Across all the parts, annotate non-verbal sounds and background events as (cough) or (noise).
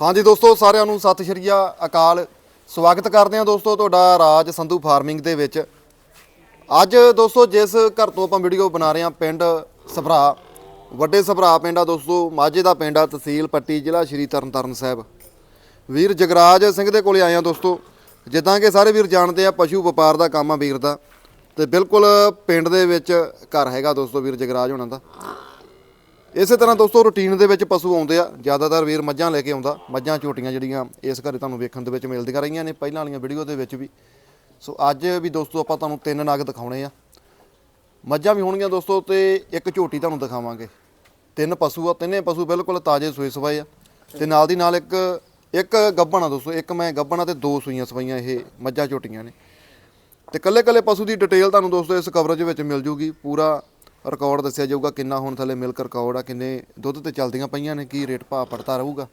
ਹਾਂਜੀ ਦੋਸਤੋ, ਸਾਰਿਆਂ ਨੂੰ ਸਤਿ ਸ਼੍ਰੀ ਅਕਾਲ। ਸਵਾਗਤ ਕਰਦੇ ਹਾਂ ਦੋਸਤੋ ਤੁਹਾਡਾ ਰਾਜ ਸੰਧੂ ਫਾਰਮਿੰਗ ਦੇ ਵਿੱਚ। ਅੱਜ ਦੋਸਤੋ, ਜਿਸ ਘਰ ਤੋਂ ਆਪਾਂ ਵੀਡੀਓ ਬਣਾ ਰਹੇ ਹਾਂ, ਪਿੰਡ ਸਭਰਾ, ਵੱਡੇ ਸਭਰਾ ਪਿੰਡ ਆ ਦੋਸਤੋ, ਮਾਝੇ ਦਾ ਪਿੰਡ ਆ, ਤਹਿਸੀਲ ਪੱਟੀ, ਜ਼ਿਲ੍ਹਾ ਸ਼੍ਰੀ ਤਰਨਤਾਰਨ ਸਾਹਿਬ। ਵੀਰ ਜਗਰਾਜ ਸਿੰਘ ਦੇ ਕੋਲੇ ਆਏ ਆ ਦੋਸਤੋ। ਜਿੱਦਾਂ ਕਿ ਸਾਰੇ ਵੀਰ ਜਾਣਦੇ ਆ, ਪਸ਼ੂ ਵਪਾਰ ਦਾ ਕੰਮ ਆ ਵੀਰ ਦਾ। ਤੇ ਬਿਲਕੁਲ ਪਿੰਡ ਦੇ ਵਿੱਚ ਘਰ ਹੈਗਾ ਦੋਸਤੋ ਵੀਰ ਜਗਰਾਜ ਹੋਣਾ ਦਾ। ਇਸੇ ਤਰ੍ਹਾਂ ਦੋਸਤੋ ਰੂਟੀਨ ਦੇ ਵਿੱਚ ਪਸ਼ੂ ਆਉਂਦੇ ਆ। ਜ਼ਿਆਦਾਤਰ ਵੀਰ ਮੱਝਾਂ ਲੈ ਕੇ ਆਉਂਦਾ। ਮੱਝਾਂ, ਝੋਟੀਆਂ ਜਿਹੜੀਆਂ, ਇਸ ਘਰੇ ਤੁਹਾਨੂੰ ਵੇਖਣ ਦੇ ਵਿੱਚ ਮਿਲਦੀਆਂ ਰਹੀਆਂ ਨੇ, ਪਹਿਲਾਂ ਵਾਲੀਆਂ ਵੀਡੀਓ ਦੇ ਵਿੱਚ ਵੀ। ਸੋ ਅੱਜ ਵੀ ਦੋਸਤੋ, ਆਪਾਂ ਤੁਹਾਨੂੰ ਤਿੰਨ ਨਾਗ ਦਿਖਾਉਣੇ ਆ। ਮੱਝਾਂ ਵੀ ਹੋਣਗੀਆਂ ਦੋਸਤੋ, ਤੇ ਇੱਕ ਝੋਟੀ ਤੁਹਾਨੂੰ ਦਿਖਾਵਾਂਗੇ। ਤਿੰਨ ਪਸ਼ੂ ਆ, ਤਿੰਨੇ ਪਸ਼ੂ ਬਿਲਕੁਲ ਤਾਜ਼ੇ ਸੂਏ ਸਵਾਏ ਆ। ਤੇ ਨਾਲ ਦੀ ਨਾਲ ਇੱਕ ਇੱਕ ਗੱਭਣ ਆ ਦੋਸਤੋ, ਇੱਕ ਮੈਂ ਗੱਭਣ ਆ ਤੇ ਦੋ ਸੂਈਆਂ ਸਵਾਈਆਂ ਇਹ ਮੱਝਾਂ, ਝੋਟੀਆਂ ਨੇ। ਤੇ ਕੱਲੇ ਕੱਲੇ ਪਸ਼ੂ ਦੀ ਡਿਟੇਲ ਤੁਹਾਨੂੰ ਦੋਸਤੋ, ਇਸ ਕਵਰੇਜ ਵਿੱਚ ਮਿਲ ਜੂਗੀ। ਪੂਰਾ ਰਿਕਾਰਡ ਦੱਸਿਆ ਜਾਊਗਾ ਕਿੰਨਾ ਹੁਣ ਥੱਲੇ ਮਿਲਕ ਰਿਕਾਰਡ ਆ, ਕਿੰਨੇ ਦੁੱਧ ਤੇ ਚੱਲਦੀਆਂ ਪਈਆਂ ਨੇ, ਕੀ ਰੇਟ ਭਾਅ ਪੜਤਾ ਰਹੂਗਾ।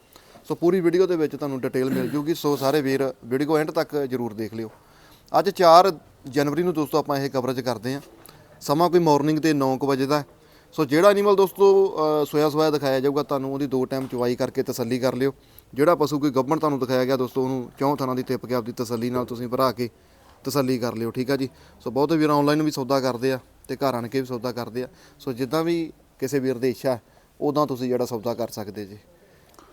ਸੋ ਪੂਰੀ ਵੀਡੀਓ ਦੇ ਵਿੱਚ ਤੁਹਾਨੂੰ ਡਿਟੇਲ ਮਿਲ ਜੂਗੀ, ਸੋ ਸਾਰੇ ਵੀਰ ਵੀਡੀਓ ਐਂਡ ਤੱਕ ਜਰੂਰ ਦੇਖ ਲਿਓ। ਅੱਜ 4 ਜਨਵਰੀ ਨੂੰ ਦੋਸਤੋ ਆਪਾਂ ਇਹ ਕਵਰੇਜ ਕਰਦੇ ਹਾਂ। ਸਮਾਂ ਕੋਈ ਮਾਰਨਿੰਗ ਦੇ 9:00 ਵਜੇ ਦਾ ਸੋ ਜਿਹੜਾ ਐਨੀਮਲ ਦੋਸਤੋ ਸੋਇਆ ਸੋਇਆ ਦਿਖਾਇਆ ਜਾਊਗਾ, ਤੁਹਾਨੂੰ ਉਹਦੀ ਦੋ ਟਾਈਮ ਚਵਾਈ ਕਰਕੇ ਤਸੱਲੀ ਕਰ ਲਿਓ। ਜਿਹੜਾ ਪਸ਼ੂ ਕੋਈ ਗੱਭਣ ਤੁਹਾਨੂੰ ਦਿਖਾਇਆ ਗਿਆ ਦੋਸਤੋ, ਉਹਨੂੰ ਚੌਂ ਥਾਂ ਦੀ ਟਿਪ ਕੇ ਆਪਦੀ ਤਸੱਲੀ ਨਾਲ ਤੁਸੀਂ ਭਰਾ ਕੇ ਤਸੱਲੀ ਕਰ ਲਿਓ, ਠੀਕ ਆ ਜੀ? ਸੋ ਬਹੁਤੇ ਵੀਰ ਆਨਲਾਈਨ ਵੀ ਸੌਦਾ ਕਰਦੇ ਆ। ਤੇ ਘਰ ਆਣ ਕੇ ਵੀ ਸੌਦਾ ਕਰਦੇ ਆ। ਸੋ ਜਿੱਦਾਂ ਵੀ ਕਿਸੇ ਵੀਰ ਦੀ ਇੱਛਾ ਉਦਾਂ ਤੁਸੀਂ ਜਿਹੜਾ ਸੌਦਾ ਕਰ ਸਕਦੇ ਜੀ।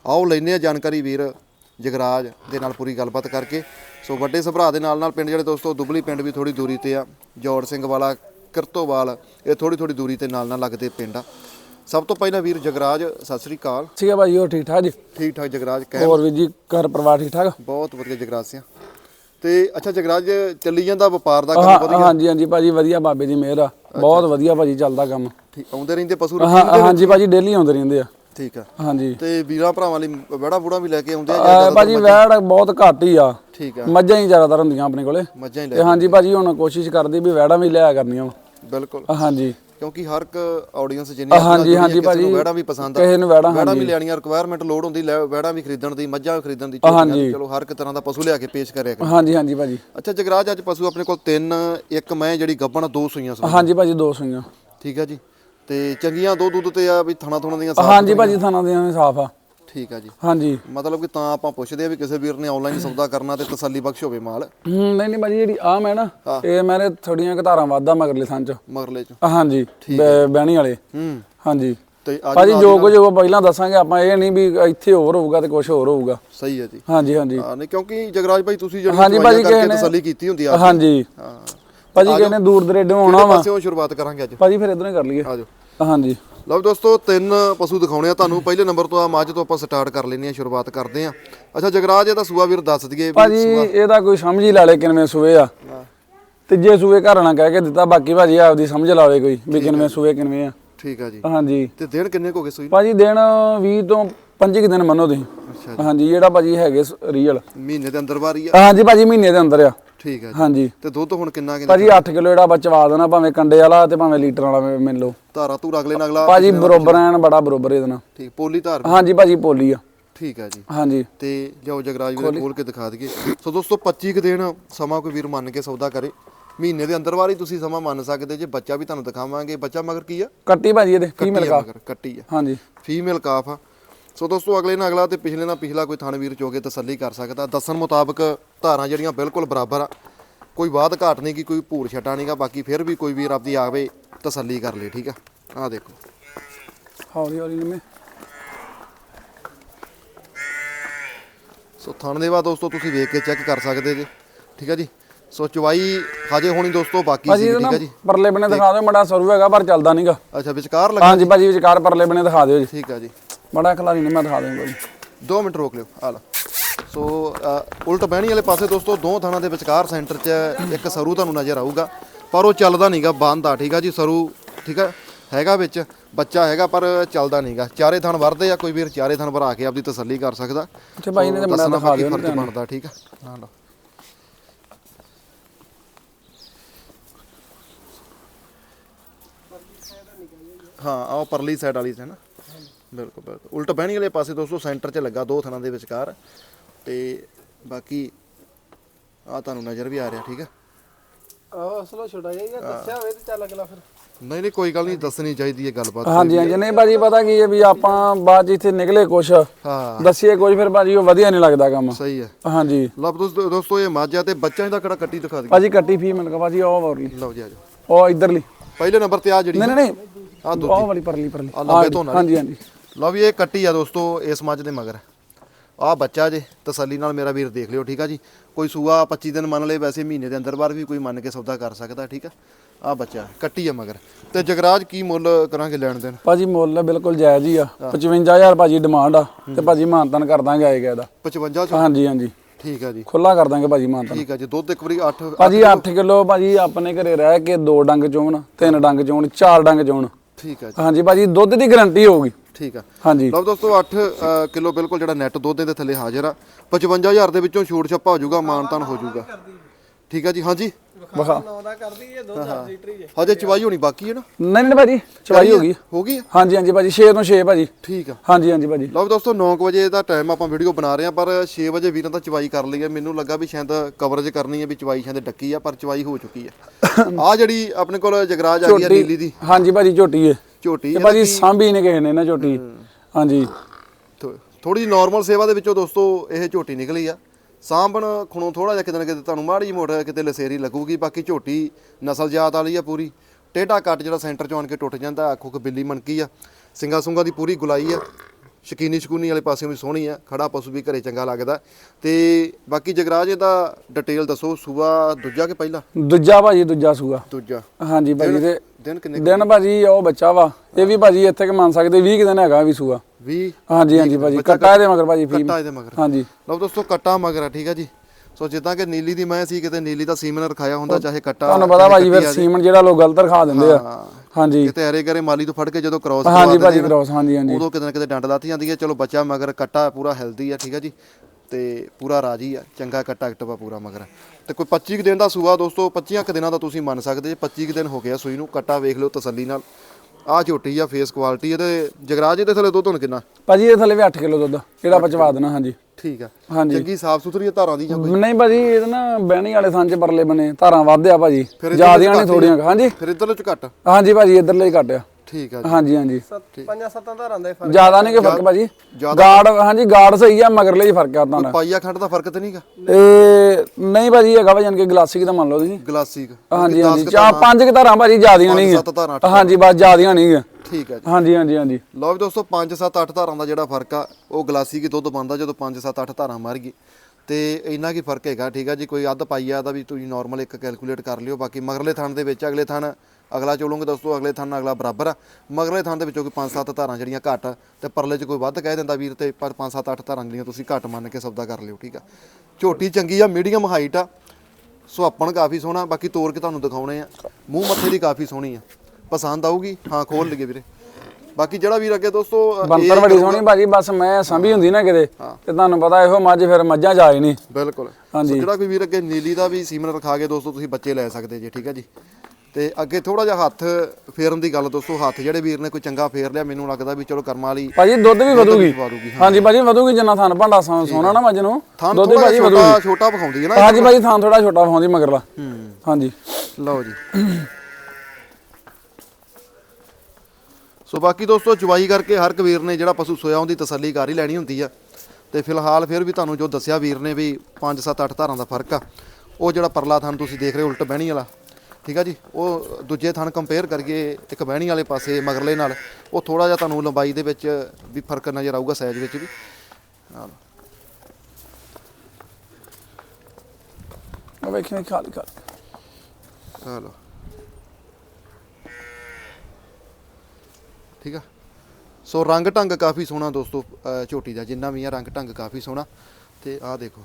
ਆਓ ਲੈਨੇ ਆ ਜਾਣਕਾਰੀ ਵੀਰ ਜਗਰਾਜ ਦੇ ਨਾਲ ਪੂਰੀ ਗੱਲਬਾਤ ਕਰਕੇ। ਸੋ ਵੱਡੇ ਸਭਰਾ ਦੇ ਨਾਲ ਨਾਲ ਪਿੰਡ ਜਿਹੜੇ ਦੋਸਤੋ ਦੁਬਲੀ ਪਿੰਡ ਵੀ ਥੋੜੀ ਦੂਰੀ ਤੇ ਆ। ਜੋੜ ਸਿੰਘ ਵਾਲਾ ਕਿਰਤੋਵਾਲ ਇਹ ਥੋੜੀ ਥੋੜੀ ਦੂਰੀ ਤੇ ਨਾਲ ਨਾਲ ਲੱਗਦੇ ਪਿੰਡ ਆ। ਸਭ ਤੋਂ ਪਹਿਲਾਂ ਵੀਰ ਜਗਰਾਜ ਸਤਿ ਸ੍ਰੀ ਅਕਾਲ। ਠੀਕ ਹੈ ਭਾਈ ਹੋਰ ਠੀਕ ਠਾਕ ਜੀ? ਠੀਕ ਠਾਕ ਜਗਰਾਜ ਕਹਿ ਹੋਰ ਵੀ ਜੀ ਘਰ ਪਰਿਵਾਰ ਠੀਕ ਠਾਕ? ਬਹੁਤ ਵਧੀਆ ਜਗਰਾਜ ਸਿਆ। ਤੇ ਅੱਛਾ ਜਗਰਾਜ ਚੱਲੀ ਜਾਂਦਾ ਵਪਾਰ ਦਾ ਕੰਮ ਵਧੀਆ? ਹਾਂਜੀ ਹਾਂਜੀ ਭਾਜੀ ਵਧੀਆ ਬਾਬੇ ਦੀ ਮਿਹਰ ਆ। ਬਹੁਤ ਵਧੀਆ ਭਾਜੀ ਚੱਲਦਾ ਕੰਮ। ਠੀਕ ਆਉਂਦੇ ਰਹਿੰਦੇ ਪਸ਼ੂ ਹਾਂ ਹਾਂਜੀ ਭਾਜੀ ਡੇਲੀ ਆਉਂਦੇ ਰਹਿੰਦੇ ਆ। ਠੀਕ ਆ। ਹਾਂਜੀ। ਤੇ ਵੀਰਾਂ ਭਰਾਵਾਂ ਲਈ ਵੜਾ ਬੂੜਾ ਵੀ ਲੈ ਕੇ ਆਉਂਦੇ ਆ ਭਾਜੀ ਵੈੜ ਬਹੁਤ ਘੱਟ ਹੀ ਆ। ਠੀਕ ਆ। ਮੱਝਾਂ ਹੀ ਜ਼ਿਆਦਾਤਰ ਹੁੰਦੀਆਂ ਆਪਣੇ ਕੋਲੇ। ਮੱਝਾਂ ਹੀ ਲੈ ਤੇ ਹਾਂਜੀ ਭਾਜੀ ਹੁਣ ਕੋਸ਼ਿਸ਼ ਕਰਦੇ ਵੀ ਵੈੜਾਂ ਵੀ ਲਿਆ ਕਰਨੀਆਂ। ਬਿਲਕੁਲ। ਹਾਂਜੀ। ਕਿਉਂਕਿ ਹਰ ਇੱਕ ਆਡੀਅנס ਜਿੰਨੀ ਹਾਂਜੀ, ਹਾਂਜੀ ਭਾਜੀ। ਵਹਿੜਾਂ ਵੀ ਪਸੰਦ ਆ ਕਿਸੇ ਨੂੰ ਵੈੜਾਂ, ਵਹਿੜਾਂ ਵੀ ਲੈਣੀਆਂ ਰਿਕੁਆਇਰਮੈਂਟ ਲੋਡ ਹੁੰਦੀ ਲੈ ਵਹਿੜਾਂ ਵੀ ਖਰੀਦਣ ਦੀ ਮੱਝਾਂ ਵੀ ਖਰੀਦਣ ਦੀ ਚਲੋ ਹਰ ਇੱਕ ਤਰ੍ਹਾਂ ਦਾ ਪਸ਼ੂ ਲਿਆ ਕੇ ਪੇਸ਼ ਕਰਿਆ ਕਰ। ਹਾਂਜੀ ਹਾਂਜੀ ਭਾਜੀ। ਅੱਛਾ ਜਗਰਾਜ ਅੱਜ ਪਸ਼ੂ ਆਪਣੇ ਕੋਲ ਤਿੰਨ ਇੱਕ ਮੈਂ ਜਿਹੜੀ ਗੱਭਣ ਦੋ ਸੂਈਆਂ ਸੂ ਹਾਂਜੀ ਭਾਜੀ ਦੋ ਸੂਈਆਂ। ਠੀਕ ਆ ਜੀ। ਤੇ ਚੰਗੀਆਂ ਦੋ ਦੁੱਧ ਤੇ ਆ ਵੀ ਥਣਾ ਥੁਣਾ ਦੀਆਂ ਸਾਫ਼ ਹਾਂਜੀ ਭਾਜੀ ਥਾਣਾ ਦੀਆਂ ਸਾਫ਼ ਆ। ਠੀਕ ਆ ਜੀ। ਹਾਂਜੀ। ਮਤਲਬ ਕਿ ਤਾਂ ਆਪਾਂ ਪੁੱਛਦੇ ਆ ਵੀ ਕਿਸੇ ਵੀਰ ਨੇ ਆਨਲਾਈਨ ਸੌਦਾ ਕਰਨਾ ਤੇ ਤਸੱਲੀ ਬਖਸ਼ ਹੋਵੇ ਮਾਲ। ਹੂੰ ਨਹੀਂ ਨਹੀਂ ਭਾਜੀ ਜਿਹੜੀ ਆ ਮੈਂ ਨਾ ਇਹ ਮੇਰੇ ਥੋੜੀਆਂ ਘਤਾਰਾਂ ਵਾਧਾ ਮਗਰਲੇ ਸੰਚ ਚ। ਮਗਰਲੇ ਚ। ਹਾਂਜੀ ਬੈ- ਬਹਿਣੀ ਵਾਲੇ। ਹੂੰ। ਹਾਂਜੀ। ਤੇ ਅੱਜ ਭਾਜੀ ਜੋ ਕੁਝ ਉਹ ਪਹਿਲਾਂ ਦੱਸਾਂਗੇ ਆਪਾਂ ਇਹ ਨਹੀਂ ਵੀ ਇੱਥੇ ਹੋਰ ਹੋਊਗਾ ਤੇ ਕੁਝ ਹੋਰ ਹੋਊਗਾ। ਸਹੀ ਹੈ ਜੀ। ਹਾਂਜੀ ਹਾਂਜੀ। ਹਾਂ ਨਹੀਂ ਕਿਉਂਕਿ ਜਗਰਾਜ ਭਾਈ ਤੁਸੀਂ ਜਿਹੜੀ ਹਾਂਜੀ ਭਾਜੀ ਕਰਕੇ ਕਿਸੇ ਨੇ- ਤਸੱਲੀ ਕੀਤੀ ਹੁੰਦੀ ਆ। ਹਾਂਜੀ। ਹਾਂ। ਭਾਜੀ ਕਹਿੰਦੇ ਦੂਰ ਦਰੇਡੋਂ ਆਉਣਾ ਵਾ। ਪਾਸਿਓਂ ਸ਼ੁਰੂਆਤ ਕਰਾਂਗੇ ਅੱਜ। ਭਾਜੀ ਫਿਰ ਇਧਰੋਂ ਹੀ ਕਰ ਲਈਏ। ਆਜੋ ਹਾਂਜੀ। ਲਓ ਦੋਸਤੋ ਤਿੰਨ ਪਸ਼ੂ ਦਿਖਾਉਣੇ ਆ ਤੁਹਾਨੂੰ। ਪਹਿਲੇ ਨੰਬਰ ਤੋਂ ਆ ਮੱਝ ਤੋਂ ਆਪਾਂ ਸਟਾਰਟ ਕਰ ਲੈਨੇ ਆ ਸ਼ੁਰੂਆਤ ਕਰਦੇ ਆ ਅੱਛਾ ਜਗਰਾਜ ਇਹਦਾ ਸੂਆ ਵੀਰ ਦੱਸ ਦਈਏ ਭਾਜੀ ਇਹਦਾ ਕੋਈ ਸਮਝ ਹੀ ਲਾ ਲੇ ਕਿਨਵੇਂ ਸੂਏ ਆ। ਤੀਜੇ ਸੂਏ ਘਰ ਨਾਲ ਕਹਿ ਕੇ ਦਿੱਤਾ ਬਾਕੀ ਭਾਜੀ ਆਪਦੀ ਸਮਝ ਲਾਵੇ ਕੋਈ ਵੀ ਕਿਨਵੇਂ ਸੂਏ ਕਿਨਵੇਂ ਆ। ਠੀਕ ਆ ਜੀ। ਹਾਂਜੀ। ਤੇ ਦਿਨ ਕਿੰਨੇ ਹੋ ਗਏ ਸੂਈ ਨੂੰ? ਭਾਜੀ ਦਿਨ 20 ਤੋਂ 25 ਦਿਨ ਮੰਨੋ ਤੁਸੀਂ। ਹਾਂਜੀ ਜਿਹੜਾ ਭਾਜੀ ਹੈਗੇ ਰੀਅਲ ਮਹੀਨੇ ਦੇ ਅੰਦਰ ਵਾਰੀ ਆ। ਹਾਂਜੀ ਭਾਜੀ ਮਹੀਨੇ ਦੇ ਅੰਦਰ ਆ। ਠੀਕ ਜੀ। ਹਾਂਜੀ। ਤੇ ਦੁੱਧ ਹੁਣ ਕਿੰਨਾ ਕਿੰਨਾ ਭਾਜੀ 8 ਕਿਲੋ ਜਿਹੜਾ ਬਚਵਾ ਦੇਣਾ ਭਾਵੇਂ ਕੰਡੇ ਵਾਲਾ ਤੇ ਭਾਵੇਂ ਲੀਟਰ ਵਾਲਾ ਮਿਲ ਲਓ। ਧਾਰਾ ਤੂੰ ਅਗਲੇ ਨਾਲ ਅਗਲਾ ਭਾਜੀ ਬਰੋਬਰ ਐਨ ਬੜਾ ਬਰੋਬਰ ਇਹਦੇ ਨਾਲ। ਠੀਕ ਪੋਲੀ ਧਾਰ। ਹਾਂਜੀ ਭਾਜੀ ਪੋਲੀ ਆ। ਠੀਕ ਆ ਜੀ। ਹਾਂਜੀ। ਤੇ ਜਾਓ ਜਗਰਾਜ ਵੀਰੇ ਖੋਲ ਕੇ ਦਿਖਾ ਦਈਏ। ਸੋ ਦੋਸਤੋ 25 ਕੁ ਦਿਨ ਸਮਾਂ ਕੋਈ ਵੀਰ ਮੰਨ ਕੇ ਸੌਦਾ ਕਰੇ। ਮਹੀਨੇ ਦੇ ਅੰਦਰ ਵਾਰੀ ਤੁਸੀਂ ਸਮਾਂ ਮੰਨ ਸਕਦੇ ਜੇ ਬੱਚਾ ਵੀ ਤੁਹਾਨੂੰ ਦਿਖਾਵਾਂਗੇ। ਬੱਚਾ ਮਗਰ ਕੀ ਆ? ਕੱਟੀ ਭਾਜੀ ਇਹਦੇ ਫੀਮੇਲ ਕੱਟੀ ਆ ਕਾ ਮਗਰ ਕੱਟੀ ਆ। ਹਾਂਜੀ। ਫੀਮੇਲ ਕਾਫ ਆ। ਸੋ ਦੋਸਤੋ ਅਗਲੇ ਨਾਲ ਅਗਲਾ ਤੇ ਪਿਛਲੇ ਨਾਲ ਪਿਛਲਾ ਕੋਈ ਥਣ ਵੀਰ ਚੋ ਕੇ ਤਸੱਲੀ ਕਰ ਸਕਦਾ। ਦੱਸਣ ਮੁਤਾਬਕ ਧਾਰਾਂ ਜਿਹੜੀਆਂ ਬਿਲਕੁਲ ਬਰਾਬਰ ਆ ਕੋਈ ਬਾਤ ਘਾਟ ਨਹੀਂ ਕਿ ਕੋਈ ਭੂਰ ਛਟਾ ਨਹੀਂਗਾ ਬਾਕੀ ਫਿਰ ਵੀ ਕੋਈ ਵੀਰ ਆਪਦੀ ਆਵੇ ਤਸੱਲੀ ਕਰ ਲੇ ਠੀਕ ਆ? ਆ ਦੇਖੋ। ਹੌਲੀ ਹੌਲੀ ਨਿੰਮੇ। ਸੋ ਥਣ ਦੇ ਬਾਅਦ ਦੋਸਤੋ ਤੁਸੀਂ ਵੇਖ ਕੇ ਚੈੱਕ ਕਰ ਸਕਦੇ ਜੀ ਠੀਕ ਆ ਜੀ? ਸੋ ਚਵਾਈ ਹਜੇ ਹੋਣੀ ਦੋਸਤੋ ਬਾਕੀ ਸੀ ਠੀਕ ਆ ਜੀ? ਪਰਲੇ ਬਨੇ ਦਿਖਾ ਦਿਓ ਮੜਾ ਸਰੂ ਹੈਗਾ ਪਰ ਚੱਲਦਾ ਨਹੀਂਗਾ ਅੱਛਾ ਵਿਚਕਾਰ ਲੱਗਾ ਹਾਂਜੀ ਭਾਜੀ ਵਿਚਕਾਰ ਪਰਲੇ ਬਨੇ ਦਿਖਾ ਦਿਓ ਜੀ। ਠੀਕ ਆ ਜੀ। ਮੜਾ ਖਲਾਰੀ ਨਿੰਮਾ ਦਿਖਾ ਦਿਓ ਭਾਜੀ 2 ਮਿੰਟ ਰੋਕ ਲਿਓ ਆ ਲਓ। ਸੋ ਅ, ਉਲਟ ਬਹਿਣੀ ਵਾਲੇ ਪਾਸੇ ਦੋਸਤੋ ਦੋ ਥਾਣਾ ਦੇ ਵਿਚਕਾਰ ਸੈਂਟਰ 'ਚ ਇੱਕ ਸਰੂ ਤੁਹਾਨੂੰ ਨਜ਼ਰ ਆਊਗਾ ਪਰ ਉਹ ਚੱਲਦਾ ਨਹੀਂਗਾ ਬੰਦ ਆ ਠੀਕ ਆ ਜੀ ਸਰੂ ਠੀਕ ਆ ਹੈਗਾ ਵਿੱਚ ਬੱਚਾ ਹੈਗਾ ਪਰ ਚੱਲਦਾ ਨਹੀਂਗਾ। ਚਾਰੇ ਥਣ ਵਰਦੇ ਆ ਕੋਈ ਵੀਰ ਚਾਰੇ ਥਣ ਭਰਾ ਕੇ ਆਪਦੀ ਤਸੱਲੀ ਕਰ ਸਕਦਾ। ਅੱਛਾ ਭਾਈ ਨੇ ਤੇ ਮੜਾ ਦੱਸਣਾ ਦਿਖਾ ਬਾਕੀ ਦਿਓ ਫਰਜ਼ ਬਣਦਾ ਠੀਕ ਆ। ਹਾਂ ਲਓ। ਹਾਂ ਆਹ ਪਰਲੀ ਸਾਈਡ ਵਾਲੀ ਹੈ ਨਾ। ਬਿਲਕੁਲ ਬਿਲਕੁਲ। ਉਲਟ ਬਹਿਣੀ ਵਾਲੇ ਪਾਸੇ ਦੋਸਤੋ ਸੈਂਟਰ 'ਚ ਲੱਗਾ ਦੋ ਥਣਾਂ ਦੇ ਵਿਚਕਾਰ। ਤੇ ਬਾਕੀ ਆ ਤੁਹਾਨੂੰ ਨਜ਼ਰ ਵੀ ਆ ਰਿਹਾ ਠੀਕ ਆ? ਆਹ ਅਸਲਾ ਛੋਟਾ ਜਿਹਾ ਦੱਸਿਆ ਹੋਵੇ ਤੇ ਚੱਲ ਅਗਲਾ ਫਿਰ। ਨਹੀਂ ਨਹੀਂ ਕੋਈ ਗੱਲ ਨਹੀਂ ਦੱਸਣੀ ਚਾਹੀਦੀ ਹੈ ਗੱਲਬਾਤ। ਹਾਂਜੀ ਹਾਂਜੀ ਨਹੀਂ ਭਾਜੀ ਪਤਾ ਕੀ ਹੈ ਵੀ ਆਪਾਂ ਬਾਅਦ 'ਚ ਇੱਥੇ ਨਿਕਲੇ ਕੁਛ। ਹਾਂ। ਦੱਸੀਏ ਕੁਝ ਫਿਰ ਭਾਜੀ ਉਹ ਵਧੀਆ ਨਹੀਂ ਲੱਗਦਾ ਕੰਮ। ਸਹੀ ਹੈ। ਹਾਂਜੀ। ਲਓ ਦੋਸਤੋ ਦੋਸਤੋ ਇਹ ਮਾਝਾ ਤੇ ਬੱਚਿਆਂ ਦਾ ਕਿਹੜਾ ਕੱਟੀ ਦਿਖਾ ਦਈਏ? ਭਾਜੀ ਕੱਟੀ ਫੀਮੇਲ ਕਾ ਭਾਜੀ ਉਹ ਵਾਲੀ। ਲਓ ਜੀ ਆ ਜਾਓ। ਉਹ ਇਧਰਲੀ। ਪਹਿਲੇ ਨੰਬਰ ਤੇ ਆ ਜਿਹੜੀ ਨਹੀਂ ਨਹੀਂ ਆ ਨਹੀਂ ਉਹ ਵਾਲੀ ਪਰਲੀ ਪਰਲੀ। ਆ ਲੰਬੇ ਤੋਂ ਨਾਲ ਹਾਂਜੀ ਹਾਂਜੀ। ਲਓ ਵੀ ਇਹ ਕੱਟੀ ਆ ਦੋਸਤੋ ਇਸ ਮੱਝ ਦੇ ਮਗਰ। ਆ ਬੱਚਾ ਜੇ ਤਸੱਲੀ ਨਾਲ ਮੇਰਾ ਵੀਰ ਦੇਖ ਲਿਓ ਠੀਕ ਆ ਜੀ? ਕੋਈ ਸੂਆ 25 ਦਿਨ ਮੰਨ ਲਏ ਵੈਸੇ ਮਹੀਨੇ ਦੇ ਅੰਦਰ ਬਾਹਰ ਵੀ ਕੋਈ ਮੰਨ ਕੇ ਸੌਦਾ ਕਰ ਸਕਦਾ ਠੀਕ ਆ? ਆ ਬੱਚਾ ਕੱਟੀ ਆ ਮਗਰ। ਤੇ ਜਗਰਾਜ ਕੀ ਮੁੱਲ ਕਰਾਂਗੇ ਲੈਣ ਦੇਣ? ਭਾਜੀ ਮੁੱਲ ਬਿਲਕੁਲ ਜਾਇਜ਼ ਹੀ ਆ। 55000 ਭਾਜੀ ਡਿਮਾਂਡ ਆ ਤੇ ਭਾਜੀ ਮਾਨਤਨ ਕਰ ਦਾਂਗੇ ਆਏਗਾ ਇਹਦਾ 55 ਚ? ਹਾਂਜੀ ਹਾਂਜੀ। ਠੀਕ ਆ ਜੀ। ਖੁੱਲਾ ਕਰ ਦਾਂਗੇ ਭਾਜੀ ਮਾਨਤਨ। ਠੀਕ ਆ ਜੀ ਦੁੱਧ ਇੱਕ ਵਾਰੀ 8 ਭਾਜੀ 8 ਕਿਲੋ ਭਾਜੀ ਆਪਣੇ ਘਰੇ ਰਹਿ ਕੇ ਦੋ ਡੰਗ ਚੋਣ ਤਿੰਨ ਡੰਗ ਚੋਣ ਚਾਰ ਡੰਗ ਚੋਣ ਠੀਕ ਆ ਜੀ। ਹਾਂਜੀ ਭਾਜੀ ਦੁੱਧ ਦੀ ਗਾਰੰਟੀ ਹੋਊਗੀ। ਠੀਕ ਆ। ਹਾਂਜੀ। ਲਓ ਦੋਸਤੋ 8 ਕਿਲੋ ਬਿਲਕੁਲ ਜਿਹੜਾ ਨੈਟ ਦੁੱਧ ਦੇ ਥੱਲੇ ਹਾਜ਼ਰ ਆ। 55000 ਦੇ ਵਿੱਚੋਂ ਛੂਟ ਛੱਪਾ ਹੋ ਜਾਊਗਾ ਮਾਨਤਾਨ ਹੋ ਜਾਊਗਾ ਠੀਕ ਆ ਜੀ ਹਾਂਜੀ? ਵਖਾ। ਨੌਦਾ ਕਰਦੀ ਇਹ ਦੁੱਧ 10 ਲੀਟਰ ਹੀ ਹੈ। ਹਜੇ ਚਵਾਈ ਹੋਣੀ ਬਾਕੀ ਹੈ ਨਾ? ਨਹੀਂ ਨਹੀਂ ਭਾਜੀ ਚਵਾਈ ਹੋ ਗਈ। ਹੋ ਗਈ ਆ? ਹਾਂਜੀ ਹਾਂਜੀ ਭਾਜੀ 6 ਤੋਂ 6 ਭਾਜੀ। ਠੀਕ ਆ। ਹਾਂਜੀ ਹਾਂਜੀ ਭਾਜੀ। ਲਓ ਦੋਸਤੋ 9 ਕੁ ਵਜੇ ਦਾ ਟਾਈਮ ਆਪਾਂ ਵੀਡੀਓ ਬਣਾ ਰਹੇ ਆ ਪਰ 6 ਵਜੇ ਵੀਰਾਂ ਤਾਂ ਚਵਾਈ ਕਰ ਲਈ ਹੈ। ਮੈਨੂੰ ਲੱਗਾ ਵੀ ਸ਼ਾਇਦ ਕਵਰੇਜ ਕਰਨੀ ਹੈ ਵੀ ਚਵਾਈ ਸ਼ਾਇਦ ਡੱਕੀ ਆ ਪਰ ਚਵਾਈ ਹੋ ਚੁੱਕੀ ਹੈ। (coughs) ਆ ਜਿਹੜੀ ਆਪਣੇ ਕੋਲ ਜਗਰਾਜ ਆ ਗਈ ਆ ਨੀਲੀ ਦੀ। ਹਾਂਜੀ ਭਾਜੀ ਝੋਟੀ ਏ ਝੋਟੀ ਤੇ ਭਾਜੀ ਸਾਂਭੀ ਨੇ ਕਿਸੇ ਨੇ ਨਾ ਝੋਟੀ। ਹਾਂਜੀ। ਥੋੜੀ ਨਾਰਮਲ ਸੇਵਾ ਦੇ ਵਿੱਚੋਂ ਦੋਸਤੋ ਇਹ ਝੋਟੀ ਨਿਕਲੀ ਆ। ਸਾਂਭਣ ਖੁਣੋਂ ਥੋੜਾ ਜਿਹਾ ਕਿਤੇ ਨਾ ਕਿਤੇ ਤੁਹਾਨੂੰ ਮਾੜੀ ਮੋਟ ਕਿਤੇ ਲਸੇਰੀ ਲੱਗੂਗੀ ਬਾਕੀ ਝੋਟੀ ਨਸਲ ਜਾਤ ਵਾਲੀ ਆ ਪੂਰੀ। ਟੇਢਾ ਕੱਟ ਜਿਹੜਾ ਸੈਂਟਰ ਚੋਂ ਆਣ ਕੇ ਟੁੱਟ ਜਾਂਦਾ ਆਖੋ ਕਿ ਬਿੱਲੀ ਮਣਕੀ ਆ। ਸਿੰਗਾ ਸੁੰਗਾ ਦੀ ਪੂਰੀ ਗੁਲਾਈ ਆ। ਸ਼ਕੀਨੀ ਸ਼ਕੂਨੀ ਵਾਲੇ ਪਾਸੇ ਵੀ ਸੋਹਣੀ ਆ ਖੜਾ ਪਸ਼ੂ ਵੀ ਘਰੇ ਚੰਗਾ ਲੱਗਦਾ। ਤੇ ਬਾਕੀ ਜਗਰਾਜ ਇਹਦਾ ਡਿਟੇਲ ਦੱਸੋ ਸੂਆ ਦੂਜਾ ਕਿ ਪਹਿਲਾ? ਦੂਜਾ ਭਾਜੀ ਦੂਜਾ ਸੂਆ। ਦੂਜਾ। ਹਾਂਜੀ ਭਾਜੀ ਤੇ ਦਿਨ ਕਿੰਨੇ ਦਿਨ ਭਾਜੀ ਉਹ ਬੱਚਾ ਵਾ। ਇਹ ਵੀ ਭਾਜੀ ਇੱਥੇ ਕਿ ਮੰਨ ਸਕਦੇ 20 ਕੁ ਦਿਨ ਹੈਗਾ ਵੀ ਸੂਆ। 20 ਹਾਂਜੀ ਹਾਂਜੀ ਭਾਜੀ ਕੱਟਾ ਇਹਦੇ ਮਗਰ ਭਾਜੀ ਫੀਮ। ਕੱਟਾ ਇਹਦੇ ਮਗਰ। ਹਾਂਜੀ। ਲਓ ਦੋਸਤੋ ਕੱਟਾ ਮਗਰ ਆ ਠੀਕ ਆ ਜੀ। ਸੋ ਜਿੱਦਾਂ ਕਿ ਨੀਲੀ ਦੀ ਮੈਂ ਸੀ ਕਿਤੇ ਨੀਲੀ ਦਾ ਸੀਮਨ ਰਖਾਇਆ ਹੁੰਦਾ ਚਾਹੇ ਕੱਟਾ ਤੁਹਾਨੂੰ ਪਤਾ ਭਾਜੀ ਫਿਰ ਸੀਮਨ ਜਿਹੜਾ ਲੋਕ ਗਲਤ ਰਖਾ ਦਿੰਦੇ ਆ। ਹਾਂਜੀ। ਕਿਤੇ ਹਰੇ ਕਰੇ ਮਾਲੀ ਤੋਂ ਫੜ ਕੇ ਜਦੋਂ ਕ੍ਰਾਸ ਹਾਂਜੀ ਭਾਜੀ ਕ੍ਰੋਸ ਹਾਂਜੀ ਹਾਂਜੀ। ਉਦੋਂ ਕਿਤੇ ਨਾ ਕਿਤੇ ਡੰਡ ਲਾਤੀ ਜਾਂਦੀ ਹੈ ਚਲੋ ਬੱਚਾ ਮਗਰ ਕੱਟਾ ਪੂਰਾ ਹੈਲਦੀ ਆ ਠੀਕ ਆ ਜੀ। ਤੇ ਪੂਰਾ ਰਾਜੀ ਆ ਚੰਗਾ ਕੱਟਾ ਕਟਵਾ ਪੂਰਾ ਮਗਰ। ਤੇ ਕੋਈ 25 ਕੁ ਦਿਨ ਦਾ ਸੂਆ ਦੋਸਤੋ 25 ਕੁ ਦਿਨਾਂ ਦਾ ਤੁਸੀਂ ਮੰਨ ਸਕਦੇ ਜੇ 25 ਕੁ ਦਿਨ ਹੋ ਗਿਆ ਸੂਈ ਨੂੰ ਕੱਟਾ ਵੇਖ ਲਿਓ ਤਸੱਲੀ ਨਾਲ। ਆਹ ਝੋਟੀ ਆ ਫੇਸ ਕੁਆਲਿਟੀ ਇਹਦੇ ਜਗਰਾਜ ਇਹਦੇ ਥੱਲੇ ਦੁੱਧ ਹੁਣ ਕਿੰਨਾ? ਭਾਜੀ ਇਹ ਥੱਲੇ ਵੀ 8 ਕਿਲੋ ਦੁੱਧ ਜਿਹੜਾ ਪਚਵਾ ਦੇਣਾ ਹਾਂਜੀ। ਠੀਕ ਆ। ਹਾਂਜੀ। ਚੰਗੀ ਸਾਫ਼ ਸੁਥਰੀ ਧਾਰਾਂ ਦੀ ਜਾਂ ਕੋਈ? ਨਹੀਂ ਭਾਜੀ ਇਹ ਨਾ ਬਹਿਣੀ ਵਾਲੇ ਚ ਪਰਲੇ ਬਨੇ ਧਾਰਾਂ ਵੱਧ ਆ ਭਾਜੀ ਜਿਆਦੀਆਂ ਆ। ਥੋੜੀਆਂ ਹਾਂਜੀ। ਫਿਰ ਇਧਰਲੇ ਚ ਘੱਟ? ਹਾਂਜੀ ਭਾਜੀ ਇਧਰਲੇ ਹੀ ਘੱਟ ਆ। ਠੀਕ ਆ ਜੀ। ਹਾਂਜੀ ਹਾਂਜੀ। ਪੰਜਾਂ ਸੱਤਾਂ ਧਾਰਾਂ ਦਾ ਹੀ ਫ਼ਰਕ। ਜ਼ਿਆਦਾ ਨਹੀਂ ਕਿ ਫ਼ਰਕ ਭਾਜੀ। ਗਾਰਡ ਹਾਂਜੀ ਗਾਰਡ ਸਹੀ ਆ ਮਗਰਲੇ ਹੀ ਫ਼ਰਕ ਆ ਤਾਂ ਦਾ ਪਾਈਆ ਖੰਡ ਦਾ ਫ਼ਰਕ ਤੇ ਨਹੀਂਗਾ? ਇਹ ਨਹੀਂ ਭਾਜੀ ਹੈਗਾ ਭਾਜੀ ਜਾਨ ਕੇ ਗਲਾਸੀ ਦਾ ਮੰਨ ਲਓ ਤੁਸੀਂ। ਗਲਾਸੀ ਕੁ। ਹਾਂਜੀ ਹਾਂਜੀ। ਕੁ ਚਾਰ ਪੰਜ ਕਿ ਧਾਰਾਂ ਭਾਜੀ ਜਿਆਦੀਆਂ ਨਹੀਂ ਸੱਤ ਧਾਰਾਂ, ਅੱਠ ਹਾਂਜੀ ਬਸ ਜਿਆਦੀਆਂ ਨਹੀਂ ਆ ਠੀਕ ਆ ਜੀ। ਹਾਂਜੀ ਹਾਂਜੀ ਹਾਂਜੀ। ਲਓ ਵੀ ਦੋਸਤੋ 5 7 8 ਧਾਰਾਂ ਦਾ ਜਿਹੜਾ ਫ਼ਰਕ ਆ ਉਹ ਗਲਾਸੀ ਕੀ ਦੁੱਧ ਬੰਦਾ ਜਦੋਂ 5 7 8 ਧਾਰਾਂ ਮਰ ਗਈ। ਤੇ ਇੰਨਾ ਕੀ ਫ਼ਰਕ ਹੈਗਾ ਠੀਕ ਆ ਜੀ? ਕੋਈ ਅੱਧ ਪਾਈਆ ਦਾ ਵੀ ਤੁਸੀਂ ਨਾਰਮਲ ਇੱਕ ਕੈਲਕੂਲੇਟ ਕਰ ਲਿਓ ਬਾਕੀ ਮਗਰਲੇ ਥਣ ਦੇ ਵਿੱਚ ਅਗਲੇ ਥਣ ਅਗਲਾ ਚੋਲੋਗੇ ਦੋਸਤੋ ਅਗਲੇ ਥਣ ਨਾਲ ਅਗਲਾ ਬਰਾਬਰ। ਆ ਮਗਰਲੇ ਥਣ ਦੇ ਵਿੱਚੋਂ ਕੋਈ 5 7 ਧਾਰਾਂ ਜਿਹੜੀਆਂ ਘੱਟ ਆ ਤੇ ਪਰਲੇ 'ਚ ਕੋਈ ਵੱਧ ਕਹਿ ਦਿੰਦਾ ਵੀਰ ਤੇ ਪਰ 5 7 8 ਧਾਰਾਂ ਜਿਹੜੀਆਂ ਤੁਸੀਂ ਘੱਟ ਮੰਨ ਕੇ ਸੌਦਾ ਕਰ ਲਿਓ ਠੀਕ ਆ? ਝੋਟੀ ਚੰਗੀ ਆ ਮੀਡੀਅਮ ਹਾਈਟ ਆ ਸੁਹਾਪਣ ਕਾਫੀ ਸੋਹਣਾ ਬਾਕੀ ਤੋੜ ਕੇ ਤੁਹਾਨੂੰ ਦਿਖਾਉਣੇ ਆ। ਮੂੰਹ ਮੱਥੇ ਦੀ ਕਾਫੀ ਸੋਹਣੀ ਆ। ਪਸੰਦ ਆਊਗੀ? ਹਾਂ ਖੋਲ ਲਈਏ ਵੀਰੇ। ਬਾਕੀ ਜਿਹੜਾ ਵੀਰ ਅੱਗੇ ਦੋਸਤੋ ਬੰਤਰ ਬੜੀ ਸੋਹਣੀ ਭਾਜੀ ਬਸ ਮੈਂ ਸੰਭੀ ਹੁੰਦੀ ਨਾ ਕਿਤੇ ਤੇ ਤੁਹਾਨੂੰ ਪਤਾ ਇਹੋ ਮੱਝ ਫਿਰ ਮੱਝਾਂ ਚ ਆਏ ਨਹੀਂ। ਬਿਲਕੁਲ। ਹਾਂਜੀ। ਜਿਹੜਾ ਕੋਈ ਵੀਰ ਅੱਗੇ ਨੀਲੀ ਦਾ ਵੀ ਸੀਮਨ ਰਖਾ ਕੇ ਦੋਸਤੋ ਤੁਸੀਂ ਬੱਚੇ ਲੈ ਸਕਦੇ ਜੀ ਠੀਕ ਹੈ ਜੀ? ਤੇ ਅੱਗੇ ਥੋੜਾ ਜਿਹਾ ਹੱਥ ਫੇਰਨ ਦੀ ਗੱਲ ਦੋਸਤੋ ਹੱਥ ਜਿਹੜੇ ਵੀਰ ਨੇ ਕੋਈ ਚੰਗਾ ਫੇਰ ਲਿਆ ਮੈਨੂੰ ਲੱਗਦਾ ਵੀ ਚਲੋ ਕਰਮਾਂ ਵਾਲੀ ਭਾਜੀ ਦੁੱਧ ਵੀ ਵਧੂਗੀ। ਹਾਂਜੀ ਭਾਜੀ ਵਧੂਗੀ ਜਿੰਨਾ ਥਾਨ ਭਾਂਡਾ ਸੋਹਣਾ ਨਾ ਮੱਝ ਨੂੰ ਦੁੱਧ ਭਾਜੀ ਵਧੂਗੀ। ਛੋਟਾ ਵਿਖਾਉਂਦੀ ਹੈ ਨਾ ਹਾਂਜੀ ਭਾਜੀ ਥਾਨ ਥੋੜਾ ਛੋਟਾ ਵਿਖਾਉਂਦੀ ਮਗਰਲਾ। ਹਾਂਜੀ। ਲਓ ਜੀ। ਸੋ ਬਾਕੀ ਦੋਸਤੋ ਚਵਾਈ ਕਰਕੇ ਹਰ ਇੱਕ ਵੀਰ ਨੇ ਜਿਹੜਾ ਪਸ਼ੂ ਸੋਇਆ ਉਹਦੀ ਤਸੱਲੀ ਕਰ ਹੀ ਲੈਣੀ ਹੁੰਦੀ ਆ। ਤੇ ਫਿਲਹਾਲ ਫਿਰ ਵੀ ਤੁਹਾਨੂੰ ਜੋ ਦੱਸਿਆ ਵੀਰ ਨੇ ਵੀ 5 7 8 ਧਾਰਾਂ ਦਾ ਫ਼ਰਕ ਆ ਉਹ ਜਿਹੜਾ ਪਰਲਾ ਥਣ ਤੁਸੀਂ ਦੇਖ ਰਹੇ ਉਲਟ ਬਹਿਣੀ ਵਾਲਾ। ਠੀਕ ਆ ਜੀ ਉਹ ਦੂਜੇ ਥਣ ਕੰਪੇਅਰ ਕਰੀਏ ਇੱਕ ਬਹਿਣੀ ਵਾਲੇ ਪਾਸੇ ਮਗਰਲੇ ਨਾਲ ਉਹ ਥੋੜਾ ਜਿਹਾ ਤੁਹਾਨੂੰ ਲੰਬਾਈ ਦੇ ਵਿੱਚ ਵੀ ਫ਼ਰਕ ਨਜ਼ਰ ਆਊਗਾ ਸਾਈਜ਼ ਵਿੱਚ ਵੀ। ਲਓ। ਉਹ ਵੇਖਿਓ ਖਾਲੀ ਆਹ ਲਓ ਠੀਕ ਆ। ਸੋ ਰੰਗ ਢੰਗ ਕਾਫੀ ਸੋਹਣਾ ਦੋਸਤੋ ਝੋਟੀ ਦਾ ਜਿੰਨਾ ਵੀ ਆ ਰੰਗ ਢੰਗ ਕਾਫੀ ਸੋਹਣਾ। ਤੇ ਆਹ ਦੇਖੋ।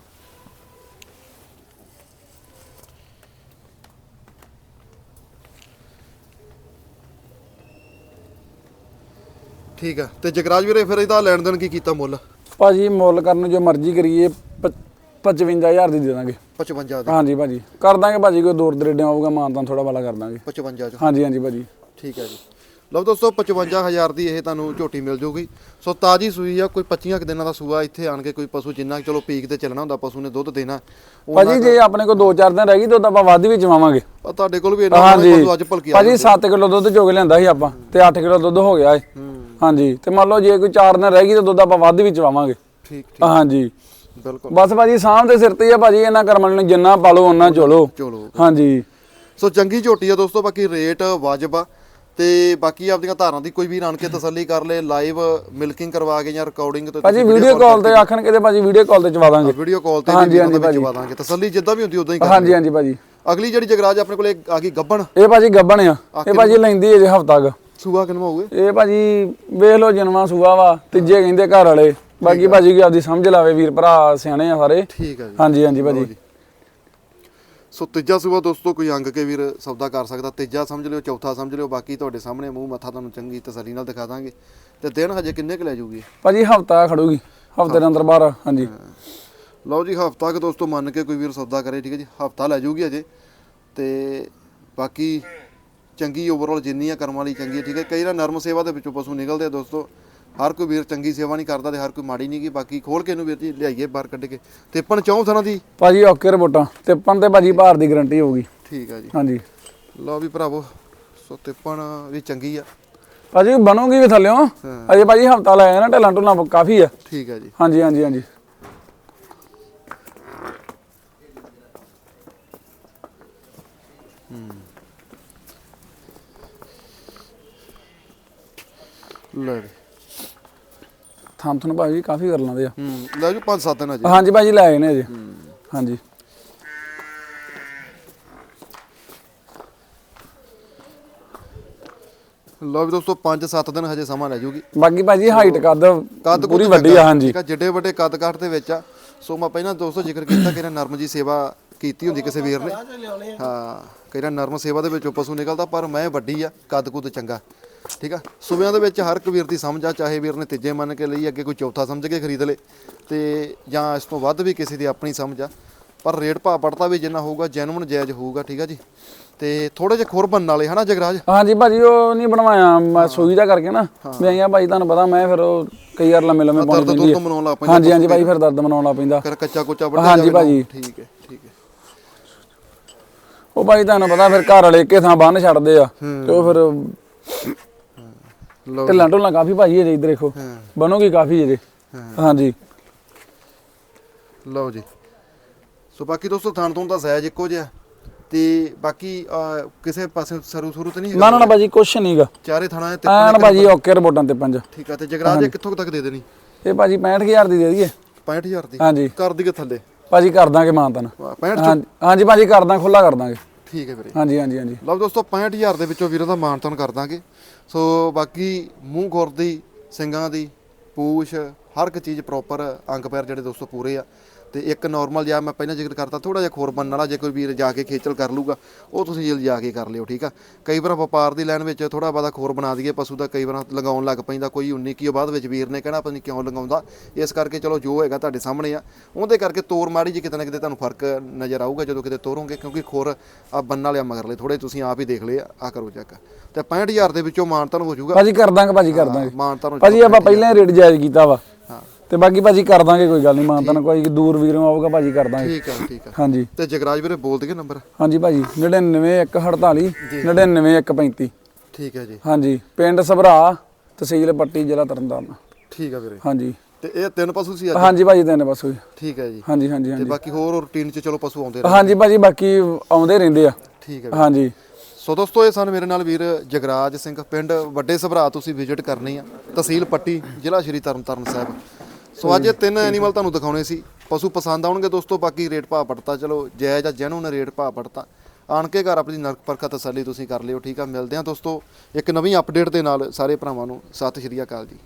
ਠੀਕ ਆ। ਤੇ ਜਗਰਾਜ ਵੀਰੇ ਫਿਰ ਇਹਦਾ ਲੈਣ ਦੇਣ ਕੀ ਕੀਤਾ ਮੁੱਲ? ਭਾਜੀ ਮੁੱਲ ਕਰਨ ਜੋ ਮਰਜ਼ੀ ਕਰੀਏ ਪ- 55000 ਦੀ ਦੇ ਦਾਂਗੇ। 55 ਦੇ। ਹਾਂਜੀ ਭਾਜੀ। ਕਰ ਦਾਂਗੇ ਭਾਜੀ ਕੋਈ ਦੂਰ ਦਰੇਡਿਆਂ ਆਊਗਾ ਮਾਨ ਤਾਂ ਥੋੜਾ ਬਾਲਾ ਕਰ ਦਾਂਗੇ। 55 ਚ। ਹਾਂਜੀ ਹਾਂਜੀ ਭਾਜੀ। ਠੀਕ ਹੈ ਜੀ। ਲਓ ਦੋਸਤੋ 55000 ਦੀ ਇਹ ਤੁਹਾਨੂੰ ਝੋਟੀ ਮਿਲ ਜੂਗੀ। ਸੋ ਤਾਜੀ ਸੂਈ ਆ ਕੋਈ 25 ਕੁ ਦਿਨਾਂ ਦਾ ਸੂਆ ਇੱਥੇ ਆਣ ਕੇ ਕੋਈ ਪਸ਼ੂ ਜਿੰਨਾ ਚਲੋ ਪੀਕ ਤੇ ਚੱਲਣਾ ਹੁੰਦਾ ਪਸ਼ੂ ਨੇ ਦੁੱਧ ਦੇਣਾ ਭਾਜੀ ਜੇ ਆਪਣੇ ਕੋਲ 2-4 ਦਿਨ ਰਹਿ ਗਈ ਉਦੋਂ ਆਪਾਂ ਵੱਧ ਵੀ ਚਵਾਵਾਂਗੇ। ਤੁਹਾਡੇ ਕੋਲ ਵੀ ਇੰਨਾ ਪਸ਼ੂ ਅੱਜ ਭਲਕੀ ਆ ਭਾਜੀ 7 ਕਿਲੋ ਦੁੱਧ ਚੋਗ ਲਿਆਂਦਾ ਸੀ ਆਪਾਂ ਤੇ 8 ਕਿਲੋ ਦੁੱਧ ਹੋ ਗਿਆ ਏ। ਹਾਂਜੀ ਤੇ ਮੰਨ ਲਓ ਜੇ ਕੋਈ 4 ਦਿਨ ਰਹਿ ਗਈ ਤਾਂ ਦੁੱਧ ਆਪਾਂ ਵੱਧ ਵੀ ਚਵਾਵਾਂਗੇ। ਠੀਕ ਠੀਕ। ਹਾਂਜੀ। ਬਿਲਕੁਲ। ਬਸ ਭਾਜੀ ਸਾਹਮ ਦੇ ਸਿਰ ਤੇ ਹੀ ਆ ਭਾਜੀ ਇਹਨਾਂ ਕਰਮਾਂ ਨੂੰ ਜਿੰਨਾ ਪਾਲੋ ਉਹਨਾਂ ਚੋਲੋ। ਚਲੋ। ਹਾਂਜੀ। ਸੋ ਚੰਗੀ ਝੋਟੀ ਆ ਦੋਸਤੋ ਬਾਕੀ ਰੇਟ ਵਾਜਬ ਆ। ਤੇ ਬਾਕੀ ਆਪਦੀਆਂ ਧਾਰਾਂ ਦੀ ਕੋਈ ਵੀ ਆਣ ਕੇ ਤਸੱਲੀ ਕਰ ਲੇ ਲਾਈਵ ਮਿਲਕਿੰਗ ਕਰਵਾ ਕੇ ਜਾਂ ਰਿਕਾਰਡਿੰਗ ਤੇ ਭਾਜੀ ਵੀਡੀਓ ਕਾਲ ਤੇ ਆਖਣ ਕਿਤੇ ਭਾਜੀ ਵੀਡੀਓ ਕਾਲ ਤੇ ਚਵਾ ਦਾਂਗੇ। ਵੀਡੀਓ ਕਾਲ ਤੇ ਹਾਂਜੀ, ਵੀ ਹਾਂਜੀ ਉਹਨਾਂ ਵਿੱਚ ਪਾ ਦਾਂਗੇ। ਤਸੱਲੀ ਜਿੱਦਾਂ ਵੀ ਹੁੰਦੀ ਉਦਾਂ ਹੀ ਕਰ ਹਾਂਜੀ ਹਾਂਜੀ ਭਾਜੀ। ਅਗਲੀ ਜਿਹੜੀ ਜਗਰਾਜ ਆਪਣੇ ਕੋਲੇ ਆ ਗਈ ਗੱਬਣ। ਇਹ ਭਾਜੀ ਗੱਬਣ ਆ। ਇਹ ਭਾਜੀ ਲੈਂਦੀ ਹੈ ਜੇ ਹਫਤਾ ਕ। ਸੂਆ ਕਿਨਵਾ ਹੋਊਗੇ? ਇਹ ਭਾਜੀ ਵੇਖ ਲਓ ਜਨਮਾ ਸੂਆ ਵਾ ਤੀਜੇ ਕਹਿੰਦੇ ਘਰ ਵਾਲੇ। ਬਾਕੀ ਭਾਜੀ ਕੀ ਆਪਦੀ ਸਮਝ ਲਾਵੇ ਵੀਰ ਭਰਾ ਸਿਆਣੇ ਆ ਸਾਰੇ। ਠੀਕ ਆ ਜੀ। ਹਾਂਜੀ ਹਾਂਜੀ ਭਾਜੀ। ਸੋ ਤੀਜਾ ਸੂਆ ਦੋਸਤੋ ਕੋਈ ਅੰਗ ਕੇ ਵੀਰ ਸੌਦਾ ਕਰ ਸਕਦਾ। ਤੀਜਾ ਸਮਝ ਲਿਓ ਚੌਥਾ ਸਮਝ ਲਿਓ ਬਾਕੀ ਤੁਹਾਡੇ ਸਾਹਮਣੇ ਮੂੰਹ ਮੱਥਾ ਤੁਹਾਨੂੰ ਚੰਗੀ ਤਸੱਲੀ ਨਾਲ ਦਿਖਾ ਦਾਂਗੇ। ਤੇ ਦਿਨ ਹਜੇ ਕਿੰਨੇ ਕੁ ਲੈ ਜੂਗੀ? ਭਾਜੀ ਹਫਤਾ ਖੜੂਗੀ ਹਫ਼ਤੇ ਦੇ ਅੰਦਰ ਬਾਹਰ ਹਾਂਜੀ। ਲਓ ਜੀ ਹਫਤਾ ਕਿ ਦੋਸਤੋ ਮੰਨ ਕੇ ਕੋਈ ਵੀਰ ਸੌਦਾ ਕਰੇ ਠੀਕ ਹੈ ਜੀ। ਹਫਤਾ ਲੈ ਜੂਗੀ ਅਜੇ ਤੇ ਬਾਕੀ ਚੰਗੀ ਓਵਰਆਲ ਜਿੰਨੀ ਆ ਕਰਮਾਂ ਲਈ ਚੰਗੀ ਹੈ ਠੀਕ ਹੈ। ਕਈ ਨਾ ਨਰਮ ਸੇਵਾ ਦੇ ਵਿੱਚੋਂ ਪਸ਼ੂ ਨਿਕਲਦੇ ਆ ਦੋਸਤੋ। ਹਰ ਕੋਈ ਵੀਰ ਚੰਗੀ ਸੇਵਾ ਨਹੀਂ ਕਰਦਾ ਤੇ ਹਰ ਕੋਈ ਮਾੜੀ ਨਹੀਂ ਗੀ। ਬਾਕੀ ਖੋਲ ਕੇ ਇਹਨੂੰ ਵੀਰ ਜੀ ਲਿਆਈਏ ਬਾਹਰ ਕੱਢ ਕੇ। ਤੇ ਪਣ ਚੌਂ ਥਾਂ ਦੀ? ਭਾਜੀ ਓਕੇ ਰਿਪੋਰਟਾਂ। ਤਿੱਪਣ ਤੇ ਭਾਜੀ ਭਾਰ ਦੀ ਗਾਰੰਟੀ ਹੋਊਗੀ। ਠੀਕ ਆ ਜੀ। ਹਾਂਜੀ। ਲਓ ਵੀ ਭਰਾਵੋ ਸੋ ਤਿੱਪਣ ਵੀ ਚੰਗੀ ਆ। ਭਾਜੀ ਬਣੂਗੀ ਵੀ ਥੱਲਿਓ। ਅਜੇ ਭਾਜੀ ਹਫਤਾ ਲਾਇਆ ਨਾ ਢਲਾਂ ਢੁਲਾਂ ਕਾਫੀ ਆ। ਠੀਕ ਆ ਜੀ। ਹਾਂਜੀ ਹਾਂਜੀ ਹਾਂਜੀ। ਲੈ ਤੁਹਾਨੂੰ ਭਾਜੀ ਕਾਫੀ ਕਰ ਲਾਂਦੇ ਆ। ਹੂੰ ਲੈ ਜੀ ਪੰਜ ਸੱਤ ਦਿਨ ਅਜੇ ਹਾਂਜੀ ਭਾਜੀ ਲੈ ਆਏ ਨੇ ਅਜੇ ਹਾਂਜੀ। ਲਓ ਵੀ ਦੋਸਤੋ 5-7 ਦਿਨ ਹਜੇ ਸਮਾਂ ਲੈ ਜੂਗੀ। ਬਾਕੀ ਭਾਜੀ ਹਾਈਟ ਕੱਦ ਕੱਦ ਪੂਰੀ ਵੱਡੀ ਆ ਹਾਂਜੀ। ਜਿੱਡੇ ਵੱਡੇ ਕੱਦ ਕਾਠ ਦੇ ਵਿੱਚ ਆ। ਸੋ ਮੈਂ ਪਹਿਲਾਂ ਦੋਸਤੋ ਜ਼ਿਕਰ ਕੀਤਾ ਕਿ ਇਹਨਾਂ ਨਰਮ ਜੀ ਸੇਵਾ ਕੀਤੀ ਹੁੰਦੀ ਕਿਸੇ ਵੀਰ ਨੇ। ਹਾਂ ਕਈ ਵਾਰ ਨਰਮ ਸੇਵਾ ਦੇ ਵਿੱਚੋਂ ਪਸ਼ੂ ਨਿਕਲਦਾ ਪਰ ਮੈਂ ਵੱਡੀ ਆ ਕੱਦ ਕੁੱਦ ਚੰਗਾ। ਠੀਕ ਆ? ਸੂਬਿਆਂ ਦੇ ਵਿੱਚ ਹਰ ਇੱਕ ਵੀਰ ਦੀ ਸਮਝ ਆ ਚਾਹੇ ਵੀਰ ਨੇ ਤੀਜੇ ਮੰਨ ਕੇ ਲਈ ਅੱਗੇ ਕੋਈ ਚੌਥਾ ਸਮਝ ਕੇ ਖਰੀਦ ਲੇ ਤੇ ਜਾਂ ਇਸ ਤੋਂ ਵੱਧ ਵੀ ਕਿਸੇ ਦੀ ਆਪਣੀ ਸਮਝ ਆ। ਪਰ ਰੇਟ ਭਾਅ ਪੜਤਾ ਵੀ ਜਿੰਨਾ ਹੋਊਗਾ ਜੈਨੂਨ ਜਾਇਜ਼ ਹੋਊਗਾ ਠੀਕ ਆ ਜੀ? ਤੇ ਥੋੜੇ ਜਿਹਾ ਖੁਰ ਬਣਨ ਵਾਲੇ ਹਨਾ ਜਗਰਾਜ? ਹਾਂਜੀ ਭਾਜੀ ਉਹ ਨਹੀਂ ਬਣਵਾਇਆ। ਮੈਂ ਸੂਈ ਦਾ ਕਰਕੇ ਨਾ ਵੀ ਆਈਆਂ ਭਾਜੀ ਤੁਹਾਨੂੰ ਪਤਾ ਮੈਂ ਫਿਰ ਉਹ ਕਈ ਵਾਰ ਲੰਮੇ ਲੰਮੇ ਪਾਉਣੀ ਪੈਂਦੀ ਹਾਂਜੀ ਹਾਂਜੀ ਭਾਜੀ ਫਿਰ ਦਰਦ ਮਨਾਉਣਾ ਪੈਂਦਾ। ਫਿਰ ਕੱਚਾ ਕੁੱਚਾ ਵੱਢਿਆ ਹਾਂਜੀ। ਭਾਜੀ। ਠੀਕ ਹੈ ਠੀਕ ਹੈ। ਉਹ ਭਾਜੀ ਤੁਹਾਨੂੰ ਪਤਾ ਫਿਰ ਘਰ ਵਾਲੇ ਇੱਕੇ ਥਾਂ ਬੰਨ ਛੱਡਦੇ ਆ ਤੇ ਉਹ ਫਿਰ ਲਓ ਢਿੱਲਾਂ ਢੁੱਲਾਂ ਕਾਫੀ ਭਾਜੀ ਅਜੇ ਇੱਧਰ ਦੇਖੋ। ਹਾਂ। ਬਣੋਗੀ ਕਾਫੀ ਅਜੇ? ਹਾਂਜੀ। ਲਓ ਜੀ। ਸੋ ਬਾਕੀ ਦੋਸਤੋ ਥਾਣ ਤੋਂ ਤਾਂ ਸਾਇਜ਼ ਇੱਕੋ ਜਿਹਾ। ਤੇ ਬਾਕੀ ਅਹ, ਕਿਸੇ ਪਾਸੇ ਸਰੂ ਸਰੂ ਤੇ ਨਹੀਂ ਹੈਗਾ? ਨਾ ਨਾ ਨਾ ਭਾਜੀ ਕੁਛ ਨਹੀਂਗਾ ਚਾਰੇ ਥਾਣਾ ਤੇ ਐਨ ਭਾਜੀ ਓਕੇ ਰਿਪੋਰਟਾਂ ਤੇ ਪੰਜ। ਠੀਕ ਆ ਤੇ ਜਗਰਾਜ ਇਹ ਕਿੱਥੋਂ ਕੁ ਤੱਕ ਦੇ ਦੇਣੀ? ਇਹ ਭਾਜੀ 65000 ਦੀ ਦੇ ਦਈਏ। 65000 ਦੀ? ਹਾਂਜੀ। ਕਰ ਦਈਏ ਥੱਲੇ? ਭਾਜੀ ਕਰ ਦਾਂਗੇ ਮਾਨਤਨ। ਵਾਹ, 65 ਚੋਂ? ਹਾਂਜੀ ਹਾਂਜੀ ਭਾਜੀ ਕਰ ਦਾਂ ਖੁੱਲਾ ਕਰ ਦਾਂਗੇ। ਠੀਕ ਹੈ ਵੀਰੇ। ਹਾਂਜੀ ਹਾਂਜੀ ਹਾਂਜੀ। ਲਓ ਦੋਸਤੋ 65000 ਦੇ ਵਿੱਚੋਂ ਵੀਰਾਂ ਦਾ ਮਾਨਤਨ ਕਰ ਦਾਂਗੇ। ਸੋ ਬਾਕੀ ਮੂੰਹ ਖੁਰ ਦੀ ਸਿੰਘਾਂ ਦੀ ਪੂਛ ਹਰ ਇੱਕ ਚੀਜ਼ ਪ੍ਰੋਪਰ ਅੰਗ ਪੈਰ ਜਿਹੜੇ ਦੋਸਤੋ ਪੂਰੇ ਆ। ਤੇ ਇੱਕ ਨਾਰਮਲ ਜਿਹਾ ਮੈਂ ਪਹਿਲਾਂ ਜ਼ਿਕਰ ਕਰਤਾ ਥੋੜਾ ਜਿਹਾ ਖੋਰ ਬਣਨ ਵਾਲਾ ਜੇ ਕੋਈ ਵੀਰ ਜਾ ਕੇ ਖੇਚਲ ਕਰ ਲੂਗਾ ਉਹ ਤੁਸੀਂ ਜਿਲ ਜਾ ਕੇ ਕਰ ਲਿਓ ਠੀਕ ਆ? ਕਈ ਵਾਰ ਵਪਾਰ ਦੀ ਲਾਈਨ ਵਿੱਚ ਥੋੜਾ ਬਾਦਾ ਖੋਰ ਬਣਾ ਦਈਏ ਪਸ਼ੂ ਦਾ ਕਈ ਵਾਰ ਲਗਾਉਣ ਲੱਗ ਪੈਂਦਾ ਕੋਈ 19 ਕੀ ਬਾਅਦ ਵਿੱਚ ਵੀਰ ਨੇ ਕਹਿਣਾ ਪਤਾ ਨਹੀਂ ਕਿਉਂ ਲਗਾਉਂਦਾ। ਇਸ ਕਰਕੇ ਚਲੋ ਜੋ ਹੈਗਾ ਤੁਹਾਡੇ ਸਾਹਮਣੇ ਆ। ਉਹਦੇ ਕਰਕੇ ਤੋਰ ਮਾੜੀ ਜੀ ਕਿਤੇ ਨਾ ਕਿਤੇ ਤੁਹਾਨੂੰ ਫ਼ਰਕ ਨਜ਼ਰ ਆਊਗਾ ਜਦੋਂ ਕਿਤੇ ਤੋਰੋਗੇ ਕਿਉਂਕਿ ਖੋਰ ਆ ਬੰਨ ਵਾਲਿਆ ਮਗਰਲੇ ਥੋੜੇ ਤੁਸੀਂ ਆਪ ਹੀ ਦੇਖ ਲਏ ਆ ਆਹ ਕਰੋ ਚੈੱਕ ਤੇ 65000 ਦੇ ਵਿੱਚੋਂ ਮਾਨਤਨ ਹੋ ਜਾਊਗਾ। ਭਾਜੀ ਕਰ ਦਾਂਗੇ ਭਾਜੀ ਕਰ ਦਾਂਗੇ ਮਾਨਤਨ ਭਾਜੀ ਆਪਾਂ ਪਹਿਲਾਂ ਰੇਟ ਜਾਇਜ਼ ਕੀਤਾ ਵਾ। ਹਾਂ। ਤੇ ਬਾਕੀ ਭਾਜੀ ਕਰ ਦਾਂਗੇ ਕੋਈ ਗੱਲ ਨਹੀਂ ਮਾਨਤਨ ਕੋਈ ਦੂਰ ਵੀਰੋਂ ਆਊਗਾ ਭਾਜੀ ਕਰ ਦਾਂਗੇ। ਠੀਕ ਆ ਠੀਕ ਆ। ਹਾਂਜੀ। ਤੇ ਜਗਰਾਜ ਵੀਰੇ ਬੋਲ ਦਈਏ ਨੰਬਰ ਹਾਂਜੀ ਭਾਜੀ 99148 99135 ਠੀਕ ਹੈ ਜੀ। ਹਾਂਜੀ ਪਿੰਡ ਸਭਰਾ ਤਹਿਸੀਲ ਪੱਟੀ ਜ਼ਿਲ੍ਹਾ ਤਰਨਤਾਰਨ। ਠੀਕ ਆ ਵੀਰੇ। ਹਾਂਜੀ। ਤੇ ਇਹ ਤਿੰਨ ਪਸ਼ੂ ਸੀ ਅੱਜ? ਹਾਂਜੀ ਭਾਜੀ ਤਿੰਨ ਹੋਈ ਠੀਕ ਹੈ ਜੀ। ਹਾਂਜੀ ਹਾਂਜੀ ਤੇ ਹਾਂਜੀ ਬਾਕੀ ਹੋਰ ਰੂਟੀਨ ਚ ਚਲੋ ਪਸ਼ੂ ਆਉਂਦੇ ਰਹੇ ਹਾਂਜੀ ਭਾਜੀ ਬਾਕੀ ਆਉਂਦੇ ਰਹਿੰਦੇ ਆ। ਠੀਕ ਹੈ ਹਾਂਜੀ। ਸੋ ਦੋਸਤੋ ਇਹ ਸਨ ਮੇਰੇ ਨਾਲ ਵੀਰ ਜਗਰਾਜ ਸਿੰਘ। ਪਿੰਡ ਵੱਡੇ ਸਭਰਾ ਤੁਸੀਂ ਵਿਜ਼ਿਟ ਕਰਨੀ ਆ ਤਹਿਸੀਲ ਪੱਟੀ ਜ਼ਿਲ੍ਹਾ ਸ਼੍ਰੀ ਤਰਨਤਾਰਨ ਸਾਹਿਬ। ਸੋ ਅੱਜ ਇਹ ਤਿੰਨ ਐਨੀਮਲ ਤੁਹਾਨੂੰ ਦਿਖਾਉਣੇ ਸੀ। ਪਸ਼ੂ ਪਸੰਦ ਆਉਣਗੇ ਦੋਸਤੋ, ਬਾਕੀ ਰੇਟ ਭਾਅ ਪੜਤਾ। ਚਲੋ, ਜਾਇਜ਼ ਆ ਜੈਨੂਨ ਰੇਟ ਭਾਅ ਪੜਤਾ। ਆਣ ਕੇ ਘਰ ਆਪਣੀ ਨਰਕ ਪਰਖਾ ਤਸੱਲੀ ਤੁਸੀਂ ਕਰ ਲਿਓ, ਠੀਕ ਆ? ਮਿਲਦੇ ਆ ਦੋਸਤੋ ਇੱਕ ਨਵੀਂ ਅਪਡੇਟ ਦੇ ਨਾਲ ਸਾਰੇ ਭਰਾਵਾਂ ਨੂੰ। ਸਤਿ ਸ਼੍ਰੀ ਅਕਾਲ ਜੀ।